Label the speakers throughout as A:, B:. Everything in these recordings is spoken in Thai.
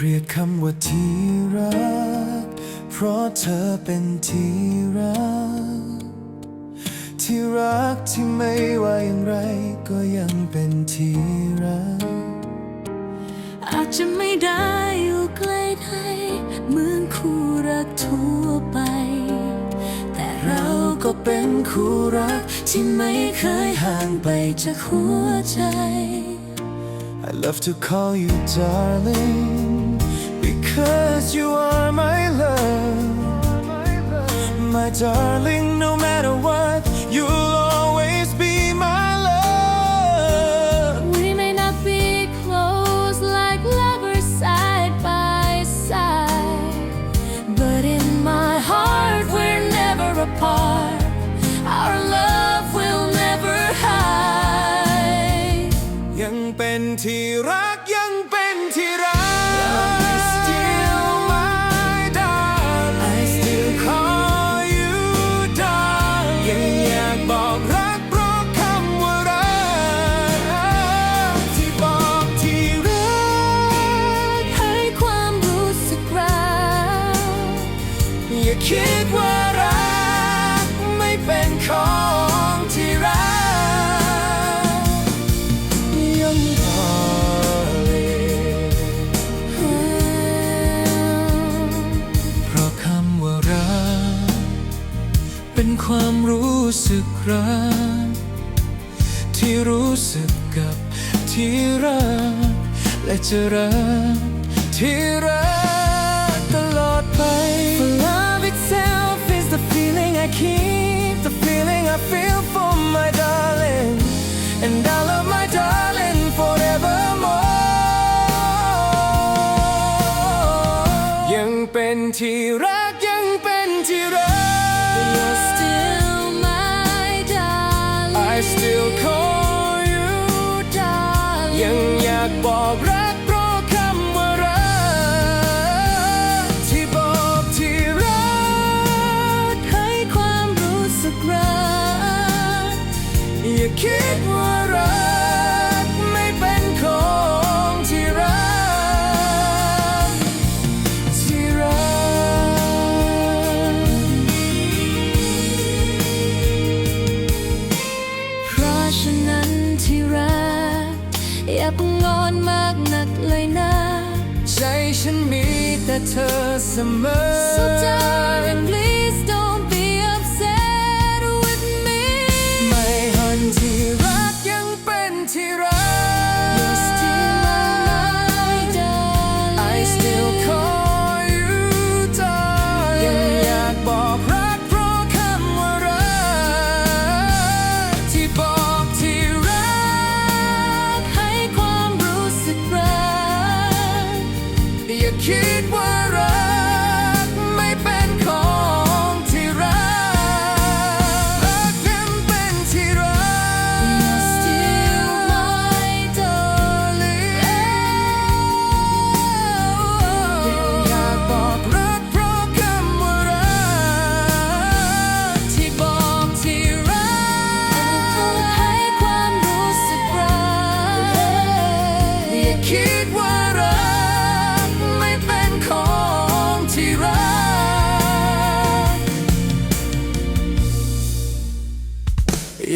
A: เรียกคำว่าที่รัก เพราะเธอเป็นที่รัก ที่รักที่ไม่ว่าอย่างไร ก็ยังเป็นที่รัก
B: อาจจะไม่ได้อยู่ใกล้ใครเหมือนคู่รักทั่วไป แต่เราก็เป็นคู่รัก ที่ไม่เคยห่างไปจากหัวใจ
A: I love to call you darling because you are my love my darling no matter what you'll always be my love
B: We may not be close like lovers side by side, but in my heart we're never apart. Our love will never hide.
A: ยังเป็นที่รัก คิดว่ารักไม่เป็นของที่รักยังพอเลยเพราะคำว่ารัก เป็นความรู้สึกรัก ที่รู้สึกกับที่รัก และจะรักที่รัก I feel for my darling and I love my darling forevermore ยังเป็นที่รัก แต่เธอเสมอ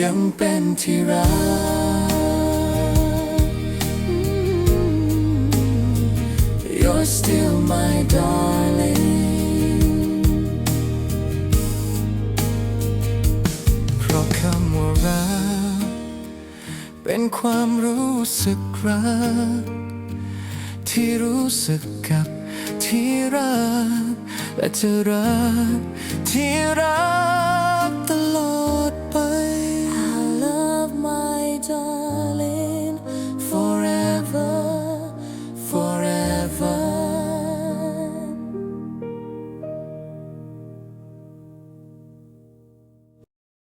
A: ยังเป็นที่รัก You're still my darling เพราะคำว่ารัก เป็นความรู้สึกรัก ที่รู้สึกกับที่รัก และจะรักที่รัก